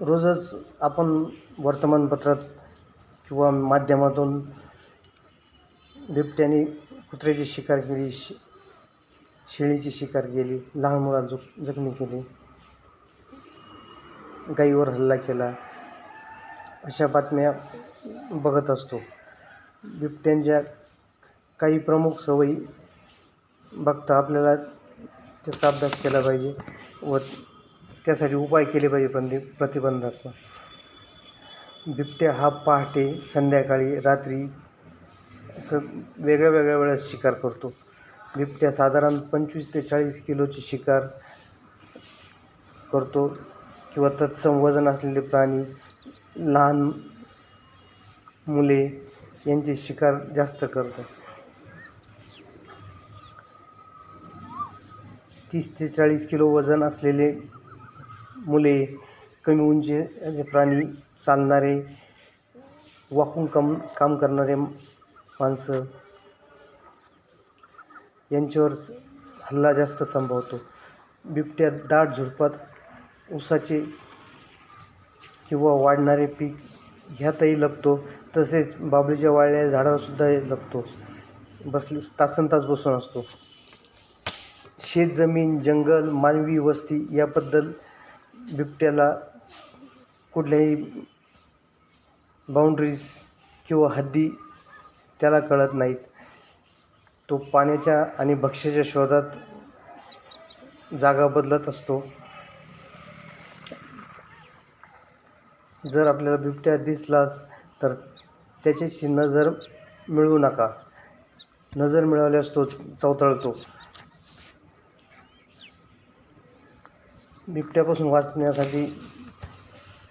रोजच आपण वर्तमानपत्रात किंवा माध्यमातून बिबट्याने कुत्र्याची शिकार केली शे शेळीची शिकार केली लहान मुलाला जख जखमी केली गाईवर हल्ला केला अशा बातम्या बघत असतो. बिबट्यांच्या काही प्रमुख सवयी बघता आपल्याला त्याचा अभ्यास केला पाहिजे व त्यासाठी उपाय केले पाहिजे पण प्रतिबंधात्मक. बिबट्या हा पहाटे संध्याकाळी रात्री असं वेगळ्या वेगळ्या वेळेस शिकार करतो. बिबट्या साधारण पंचवीस ते चाळीस किलोची शिकार करतो किंवा तत्सम वजन असलेले प्राणी लहान मुले यांची शिकार जास्त करतो तीस ते चाळीस किलो वजन असलेले मुले कमी उंचीचे प्राणी चालणारे वाकून काम काम करणारे माणसं यांच्यावर हल्ला जास्त संभवतो. बिबट्या दाट झुडपात ऊसाचे किंवा वाढणारे पीक ह्यातही लपतो. तसेच बाबळीच्या वाळल्या झाडावरसुद्धा लपतो. बसले तासन तास बसून असतो. शेतजमीन जंगल मानवी वस्ती याबद्दल बिबट्याला कुठल्याही बाउंड्रीज किंवा हद्दी त्याला कळत नाहीत. तो पाण्याच्या आणि भक्ष्याच्या शोधात जागा बदलत असतो. जर आपल्याला बिबट्या दिसलास तर त्याच्याशी नजर मिळवू नका. नजर मिळवल्यास तो चवतळतो. बिबट्यापासून वाचण्यासाठी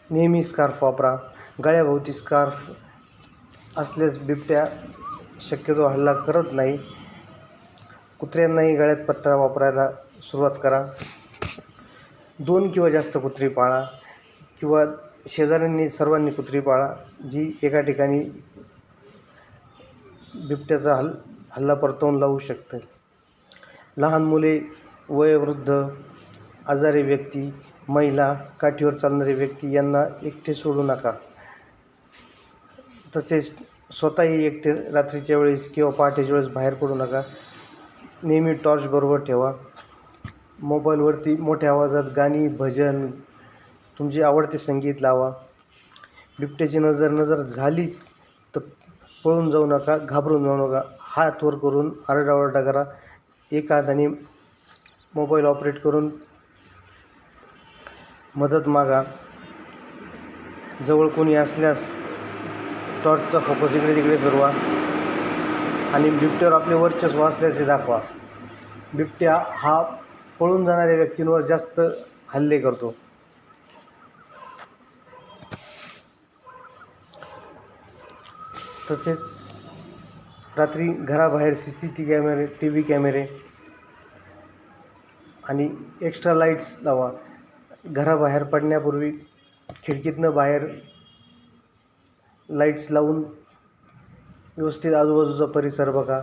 नेहमी स्कार्फ वापरा. गळ्याभोवती स्कार्फ असल्यास बिबट्या शक्यतो हल्ला करत नाही. कुत्र्यांनाही गळ्यात पत्रा वापरायला सुरुवात करा. दोन किंवा जास्त कुत्री पाळा किंवा शेजाऱ्यांनी सर्वांनी कुत्री पाळा जी एका ठिकाणी बिबट्याचा हल हल्ला परतवून लावू शकते. लहान मुले वयोवृद्ध आजारी व्यक्ती महिला काठीवर चालणारी व्यक्ती यांना एकटे सोडू नका. तसेच स्वतःही एकटे रात्रीच्या वेळेस किंवा पहाटेच्या वेळेस बाहेर पडू नका. नेहमी टॉर्च बरोबर ठेवा. मोबाईलवरती मोठ्या आवाजात गाणी भजन तुमचे आवडते संगीत लावा. बिबट्याची नजर नजर झालीच तर पळून जाऊ नका घाबरून जाऊ नका. हात वर करून आरडाओरडा करा. एका हाताने मोबाईल ऑपरेट करून मदत मागा. जवळ कोणी असल्यास टॉर्चचा फोकस इकडे तिकडे फिरवा आणि बिबट्यावर आपले वर्चस्व असल्याचे दाखवा. बिबट्या हा पळून जाणाऱ्या व्यक्तींवर जास्त हल्ले करतो. तसेच रात्री घराबाहेर सी सी टी कॅमेरे टी व्ही कॅमेरे आणि एक्स्ट्रा लाईट्स लावा. घराबाहेर पडण्यापूर्वी खिडकीतनं बाहेर लाईट्स लावून व्यवस्थित आजूबाजूचा परिसर बघा.